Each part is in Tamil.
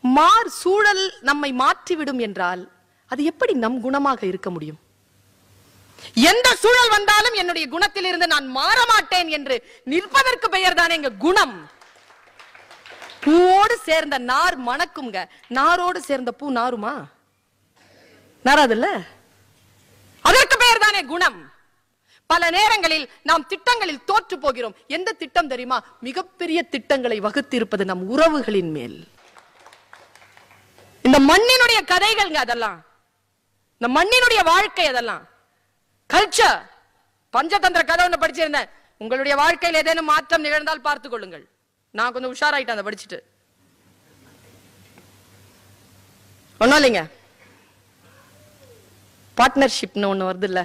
மார் சூழல் நம்மை மாற்றிவிடும் என்றால் அது எப்படி நம் குணமாக இருக்க முடியும்? எந்த சூழல் வந்தாலும் என்னுடைய குணத்திலிருந்து நான் மாற மாட்டேன் என்று நிற்பதற்கு பெயர் தானே எங்க குணம். பூவோடு சேர்ந்த நார் மணக்குங்க. நாரோடு சேர்ந்த பூ நாருமா? நாராதுல்ல? அதற்கு பெயர் தானே குணம். பல நேரங்களில் நாம் திட்டங்களில் தோற்று போகிறோம். எந்த திட்டம் தெரியுமா? மிகப்பெரிய திட்டங்களை வகுத்திருப்பது நம் உறவுகளின் மேல். இந்த மண்ணினுடைய கதைகள்ங்க அதெல்லாம். இந்த மண்ணினுடைய வாழ்க்கை அதெல்லாம். கல்ச்சர் பஞ்சதந்திர கதை ஒண்ணு படிச்சிருந்தேன். உங்களுடைய வாழ்க்கையில் ஏதேனும் மாற்றம் நிகழ்ந்தால் பார்த்துக் கொள்ளுங்கள். நான் கொஞ்சம் உஷாராயிட்டேன் அதை படிச்சுட்டு. ஒன்றும் இல்லைங்க. பார்ட்னர்ஷிப்னு ஒன்று வருது இல்ல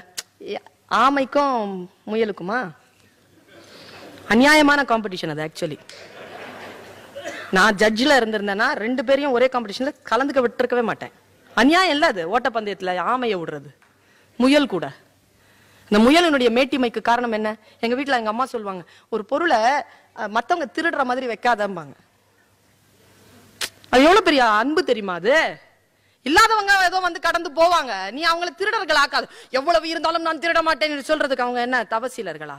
ஆமைக்கும் முயலுக்குமா? அநியாயமான காம்படிஷன் அது ஆக்சுவலி நான் ஜட்ஜில் இருந்திருந்தேன்னா ரெண்டு பேரையும் ஒரே காம்படிஷனில் கலந்துக்க விட்டுருக்கவே மாட்டேன். அநியாயம் இல்லை அது. ஓட்டப்பந்தயத்தில் ஆமையை விடுறது. முயல் கூட. இந்த முயலினுடைய மேட்டிமைக்கு காரணம் என்ன? எங்கள் வீட்டில் எங்கள் அம்மா சொல்லுவாங்க ஒரு பொருளை மற்றவங்க திருடுற மாதிரி வைக்காதம்பாங்க. அது எவ்வளோ பெரிய அன்பு தெரியுமா அது? இல்லாதவங்க ஏதோ வந்து கடந்து போவாங்க. நீ அவங்கள திருடர்கள் ஆக்காது. எவ்வளவு இருந்தாலும் நான் திருட மாட்டேன் சொல்றதுக்கு அவங்க என்ன? தவசீலர்களா?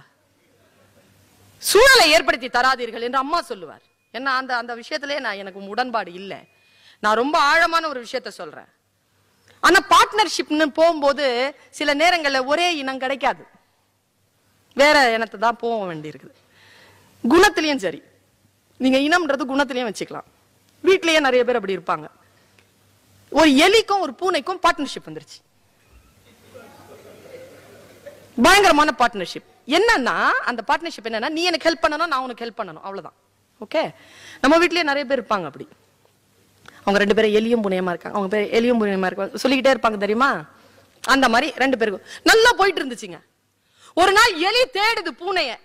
சூழலை ஏற்படுத்தி தராதீர்கள் என்று அம்மா சொல்லுவார். என்ன அந்த அந்த விஷயத்திலே நான் எனக்கு உடன்பாடு இல்லை. நான் ரொம்ப ஆழமான ஒரு விஷயத்த சொல்றேன். ஆனா பார்ட்னர்ஷிப்னு போகும்போது சில நேரங்கள்ல ஒரே இனம் கிடைக்காது. வேற இனத்தை தான் போக வேண்டியிருக்குது. குணத்திலையும் சரி. நீங்க இனம்ன்றது குணத்திலயும் வச்சுக்கலாம். வீட்லயே நிறைய பேர் அப்படி இருப்பாங்க. ஒரு எலிக்கும் ஒரு பூனைக்கும் பார்ட்னர்ஷிப் வந்துருச்சு. பயங்கரமான பார்ட்னர்ஷிப் என்னன்னா அந்த பார்ட்னர்ஷிப் என்னன்னா நீ எனக்கு ஹெல்ப் பண்ணணும் நான் உனக்கு ஹெல்ப் பண்ணணும். அவ்வளவுதான். ஓகே நம்ம வீட்லேயே நிறைய பேர் இருப்பாங்க அப்படி. அவங்க ரெண்டு பேரும் எலியும் புனியமா இருக்காங்க. அவங்க பேர் எலியும் புனியமா இருக்காங்க. சொல்லிக்கிட்டே இருப்பாங்க தெரியுமா? அந்த மாதிரி ரெண்டு பேருக்கும். நல்லா போயிட்டு இருந்துச்சுங்க. ஒரு நாள் எலி தேடுது பூனைய.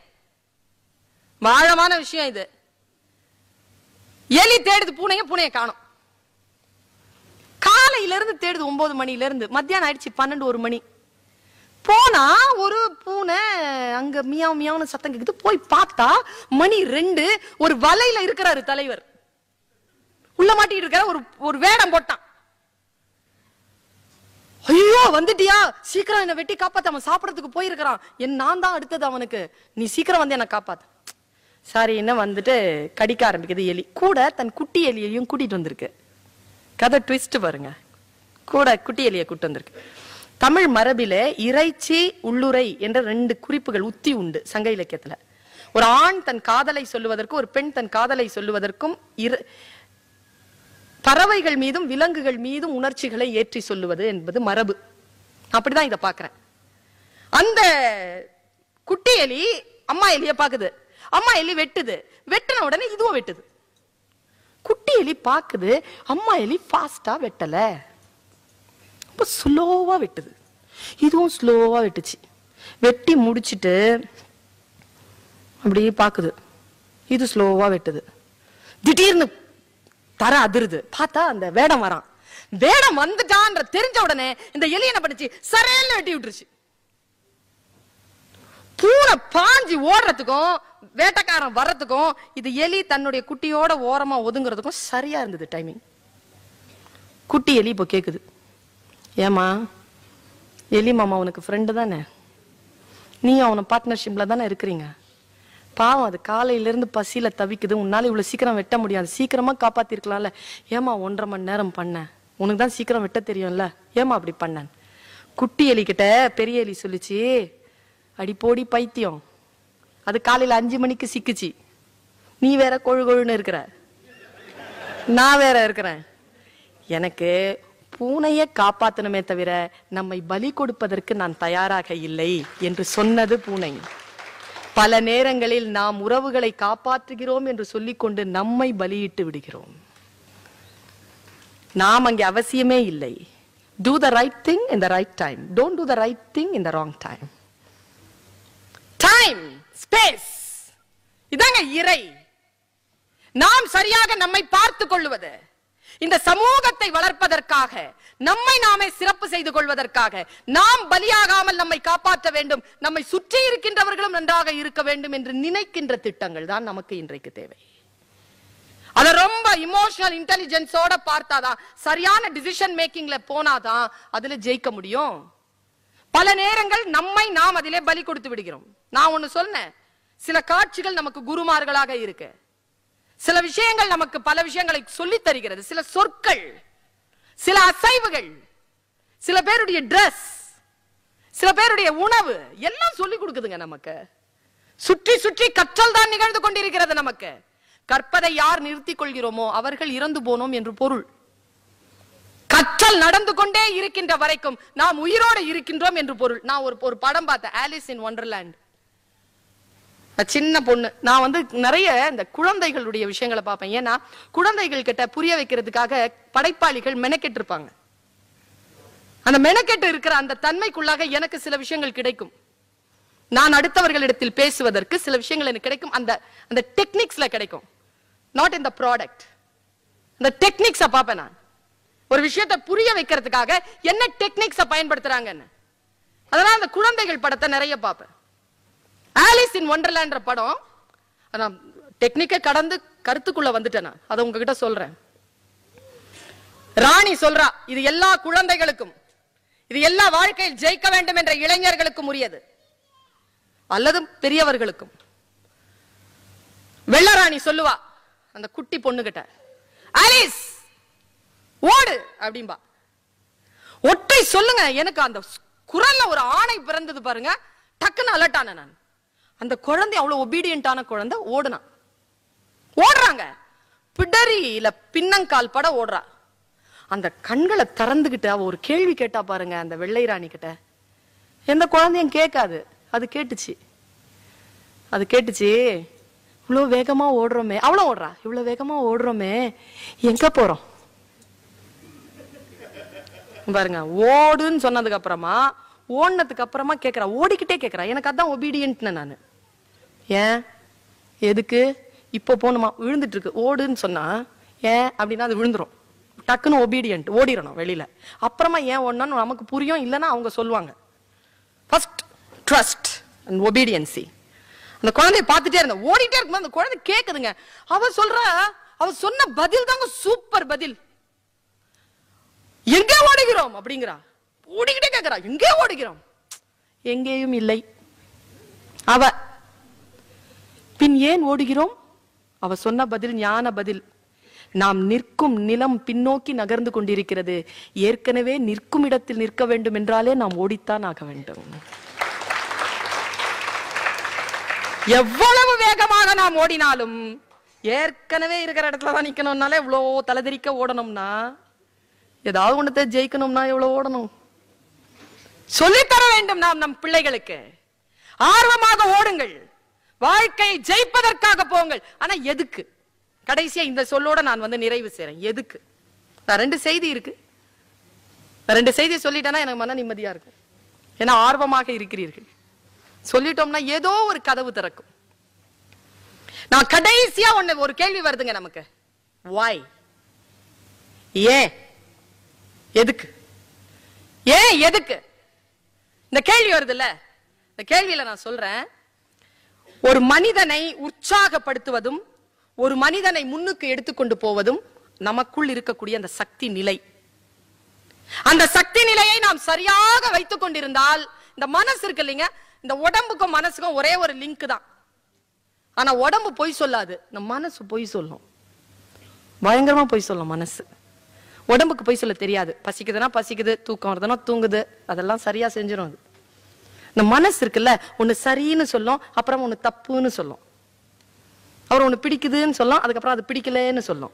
ஆழமான விஷயம் இது. எலி தேடுது பூனைய பூனைய காணும். காலையில இருந்து தேடுது ஒன்பது மணில இருந்து மத்தியானம் ஆயிடுச்சு பன்னெண்டு ஒரு மணி. போனா ஒரு பூனை அங்க மியாவ் மியாவ்னு சத்தம் கேக்குது. போய் பார்த்தா மணி ரெண்டு ஒரு வலையில இருக்கிறாரு தலைவர். உள்ள மாட்டிட்டு இருக்கிற ஒரு ஒரு வேடம் போட்டான். ஐயோ வந்துட்டியா? சீக்கிரம் என்ன வெட்டி காப்பாத்த. அவன் சாப்பிடறதுக்கு போயிருக்கிறான். என் நான் தான் அடுத்தது அவனுக்கு. நீ சீக்கிரம் வந்து என்ன காப்பாத்த. சாரி என்ன வந்துட்டு கடிக்க ஆரம்பிக்குது எலி. கூட தன் குட்டி எலியையும் கூட்டிட்டு வந்திருக்கு. கதை ட்விஸ்ட் பாருங்க. கூட குட்டி எலியை கூட்டு வந்திருக்கு. தமிழ் மரபில இறைச்சி உள்ளுரை என்ற ரெண்டு குறிப்புகள் உத்தி உண்டு சங்க இலக்கியத்துல. ஒரு ஆண் தன் காதலை சொல்லுவதற்கும் ஒரு பெண் தன் காதலை சொல்லுவதற்கும் இரு பறவைகள் மீதும் விலங்குகள் மீதும் உணர்ச்சிகளை ஏற்றி சொல்லுவது என்பது மரபு. அப்படிதான் இதை பாக்குறேன் அந்த குட்டி எலி அம்மா எலிய பாக்குது அம்மா எலி வெட்டுது. வெட்டின உடனே இதுவும் வெட்டுது. குட்டி எலி பாக்குது அம்மா எலி ஃபாஸ்டா வெட்டல. ரொம்ப ஸ்லோவாக வெட்டுது. இதுவும் ஸ்லோவாக வெட்டுச்சு. வெட்டி முடிச்சிட்டு அப்படியே பார்க்குது இது ஸ்லோவாக வெட்டுது. திடீர்னு தர அதிருது. பார்த்தா அந்த வேடம் வரான். வேடம் வந்துட்டான்ற தெரிஞ்ச உடனே இந்த எலி என்ன பண்ணுச்சு சரேல்னு வெட்டி விட்டுருச்சு. பூனை பாஞ்சி ஓடுறதுக்கும் வேட்டக்காரன் வர்றதுக்கும் இது எலி தன்னுடைய குட்டியோட ஓரமா ஒதுங்கிறதுக்கும் சரியா இருந்தது டைமிங் குட்டி எலி இப்போ கேக்குது. ஏமா எலி மாமா உனக்கு ஃப்ரெண்டு தானே? நீ அவனை பார்ட்னர்ஷிப்பில் தானே இருக்கிறீங்க? பாவம் அது காலையிலேருந்து பசியில் தவிக்குது. உன்னால இவ்வளோ சீக்கிரம் வெட்ட முடியாது. சீக்கிரமாக காப்பாற்றிருக்கலாம்ல ஏமா ஒன்றரை மணி நேரம் பண்ண உனக்கு தான் சீக்கிரம் வெட்ட தெரியும்ல. ஏமா அப்படி பண்ணேன்? குட்டி எலிக்கிட்ட பெரிய எலி சொல்லிச்சு அடி போடி பைத்தியம். அது காலையில் அஞ்சு மணிக்கு சிக்குச்சு. நீ வேற கொழு கொழுன்னு இருக்கிற. நான் வேற இருக்கிறேன். எனக்கு பூனையை காப்பாத்தணுமே தவிர நம்மை பலி கொடுப்பதற்கு நான் தயாராக இல்லை என்று சொன்னது பூனை. பல நேரங்களில் நாம் உறவுகளை காப்பாற்றுகிறோம் என்று சொல்லிக்கொண்டு நம்மை பலியிட்டு விடுகிறோம். நாம் அங்கே அவசியமே இல்லை. Do the right thing in the right time don't do the right thing in the wrong time time space இதாங்க இறை. நாம் சரியாக நம்மை பார்த்துக் கொள்வது இந்த சமூகத்தை வளர்ப்பதற்காக நம்மை நாமே சிறப்பு செய்து கொள்வதற்காக நாம் பலியாகாமல் நம்மை காப்பாற்ற வேண்டும் நம்மை சுற்றி இருக்கின்றவர்களும் நன்றாக இருக்க வேண்டும் என்று நினைக்கின்ற திட்டங்கள் தான் நமக்கு இன்றைக்கு தேவை. அதை ரொம்ப இமோஷனல் இன்டெலிஜென்ஸோட பார்த்தாதான் சரியான டிசிஷன் மேக்கிங்ல போனாதான் அதுல ஜெயிக்க முடியும். பல நேரங்கள் நம்மை நாம் அதிலே பலி கொடுத்து விடுகிறோம். நான் ஒன்னு சொன்னேன் சில காட்சிகள் நமக்கு குருமார்களாக இருக்கு. சில விஷயங்கள் நமக்கு பல விஷயங்களை சொல்லித் தருகிறது. சில சொற்கள் சில அசைவுகள் சில பேருடைய ட்ரெஸ் சில பேருடைய உணவு எல்லாம் சொல்லி கொடுக்குதுங்க நமக்கு. சுற்றி சுற்றி கற்றல் தான் நிகழ்ந்து கொண்டிருக்கிறது நமக்கு. கற்பதை யார் நிறுத்திக் கொள்கிறோமோ அவர்கள் இறந்து போனோம் என்று பொருள். கற்றல் நடந்து கொண்டே இருக்கின்ற வரைக்கும் நாம் உயிரோடு இருக்கின்றோம் என்று பொருள். நான் ஒரு ஒரு படம் பார்த்தேன் ஆலிஸ் இன் ஒண்டர்லேண்ட் சின்ன பொண்ணு. நான் வந்து நிறைய இந்த குழந்தைகளுடைய விஷயங்களை பார்ப்பேன். ஏன்னா குழந்தைகள் கிட்ட புரிய வைக்கிறதுக்காக படைப்பாளிகள் மெனக்கெட்டு இருப்பாங்க அந்த மெனக்கெட்டு இருக்கிற அந்த தன்மைக்குள்ளாக எனக்கு சில விஷயங்கள் கிடைக்கும். நான் அடுத்தவர்களிடத்தில் பேசுவதற்கு சில விஷயங்கள் எனக்கு கிடைக்கும். அந்த அந்த டெக்னிக்ஸ்ல கிடைக்கும். நாட் இன் த ப்ராடக்ட் அந்த டெக்னிக்ஸ பார்ப்பேன் நான். ஒரு விஷயத்தை புரிய வைக்கிறதுக்காக என்ன டெக்னிக்ஸ பயன்படுத்துறாங்கன்னு. அதனால அந்த குழந்தைகள் படத்தை நிறைய பார்ப்பேன். ஆலிஸ் இன் ஒண்டர்லேண்ட்ற படம் நான் டெக்னிக்கை கடந்து கருத்துக்குள்ள வந்துட்டேன் நான். அதை உங்ககிட்ட சொல்றேன். ராணி சொல்றா இது எல்லா குழந்தைகளுக்கும் இது எல்லா வாழ்க்கையில் ஜெயிக்க வேண்டும் என்ற இளைஞர்களுக்கும் உரியது. அல்லது பெரியவர்களுக்கும். வெள்ளராணி சொல்லுவா அந்த குட்டி பொண்ணுகிட்ட ஆலிஸ் ஓடு அப்படிம்பா. ஒற்றை சொல்லுங்க எனக்கு அந்த குரல்ல ஒரு ஆணை பிறந்தது பாருங்க டக்குன்னு அலர்ட் ஆன நான். அந்த குழந்தை அவ்வளவு ஒபீடியண்டான குழந்தை ஓடுனான் ஓடுறாங்க. பிடரியில பின்னங்கால் பட ஓடுறா. அந்த கண்களை திறந்துகிட்டு அவ ஒரு கேள்வி கேட்டா பாருங்க அந்த வெள்ளை ராணி கிட்ட. எந்த குழந்தையும் கேட்காது. அது கேட்டுச்சு. அது கேட்டுச்சு இவ்வளோ வேகமா ஓடுறோமே. அவ்வளோ ஓடுறா. இவ்வளோ வேகமா ஓடுறோமே. எங்க போறோம்? பாருங்க ஓடுன்னு சொன்னதுக்கு அப்புறமா ஓடினதுக்கு அப்புறமா கேட்கறா ஓடிக்கிட்டே கேட்கறா எனக்கு அதான் ஒபீடியன்ட்னு நான். ஏன்? எதுக்கு? இப்போ போகணுமா? விழுந்துட்டு இருக்கு ஓடுன்னு சொன்னா ஏன் அப்படின்னா அது விழுந்துரும். டக்குன்னு ஒபீடியன்ட் ஓடிடணும் வெளியில. அப்புறமா ஏன் ஓடணும்னு நமக்கு புரியும் இல்லைன்னா அவங்க சொல்லுவாங்க. ஃபர்ஸ்ட் ட்ரஸ்ட் அண்ட் ஒபீடியன்சி அந்த குழந்தைய பார்த்துட்டே இருந்தேன் ஓடிட்டே இருக்கும்போது அந்த குழந்தை கேக்குதுங்க. அவ சொல்றா அவ சொன்ன பதில் தாங்க சூப்பர் பதில். எங்கே ஓடுகிறோம்? அப்படிங்கிறா. ஓடிக்கிட்டே கேக்குறா. எங்கே ஓடுகிறோம்? எங்கேயும் இல்லை. அவ பின் ஏன் ஓடுகிறோம்? அவ சொன்ன பதில் ஞான பதில். நாம் நிற்கும் நிலம் பின்னோக்கி நகர்ந்து கொண்டிருக்கிறது. ஏற்கனவே நிற்கும் இடத்தில் நிற்க வேண்டும் என்றாலே நாம் ஓடித்தான் ஆக வேண்டும். எவ்வளவு வேகமாக நாம் ஓடினாலும் ஏற்கனவே இருக்கிற இடத்துல தான் நிக்கணும்னாலே இவ்வளோ தலைதிரிக்க ஓடணும்னா ஏதாவது ஒன்றத்தை ஜெயிக்கணும்னா எவ்வளோ ஓடணும்? சொல்லித்தர வேண்டும் நாம் நம் பிள்ளைகளுக்கு. ஆர்வமாக ஓடுங்கள். வாழ்க்கையை ஜெயிப்பதற்காக போங்கள். ஆனா எதுக்கு? கடைசியா இந்த சொல்லோட நான் வந்து நிறைவு செய்றேன். எதுக்கு? நான் ரெண்டு செய்தி இருக்கு. நான் ரெண்டு செய்தியை சொல்லிட்டேன்னா எனக்கு மன நிம்மதியா இருக்கும். ஏன்னா ஆர்வமாக இருக்கிறீர்கள். சொல்லிட்டோம்னா ஏதோ ஒரு கதவு திறக்கும். நான் கடைசியா ஒண்ணு ஒரு கேள்வி வருதுங்க நமக்கு. வாய் ஏன்? எதுக்கு? ஏன் எதுக்கு? இந்த கேள்வி வருதுல்ல? இந்த கேள்வியில நான் சொல்றேன். ஒரு மனிதனை உற்சாகப்படுத்துவதும் ஒரு மனிதனை முன்னுக்கு எடுத்துக்கொண்டு போவதும் நமக்குள் இருக்கக்கூடிய அந்த சக்தி நிலை. அந்த சக்தி நிலையை நாம் சரியாக வைத்துக் கொண்டிருந்தால் இந்த மனசு இருக்கு இல்லைங்க இந்த உடம்புக்கும் மனசுக்கும் ஒரே ஒரு லிங்க் தான். ஆனா உடம்பு பொய் சொல்லாது இந்த மனசு பொய் சொல்லும். பயங்கரமா பொய் சொல்லும் மனசு. உடம்புக்கு பொய் சொல்ல தெரியாது. பசிக்குதுன்னா பசிக்குது தூக்கம் வருதுன்னா தூங்குது அதெல்லாம் சரியா செஞ்சிடும் அது. இந்த மனசு இருக்குல்ல ஒண்ணு சரின்னு சொல்லும் அப்புறம் ஒண்ணு தப்புன்னு சொல்லும். அப்புறம் ஒண்ணு பிடிக்குதுன்னு சொல்லும் அதுக்கப்புறம் அது பிடிக்கலன்னு சொல்லும்.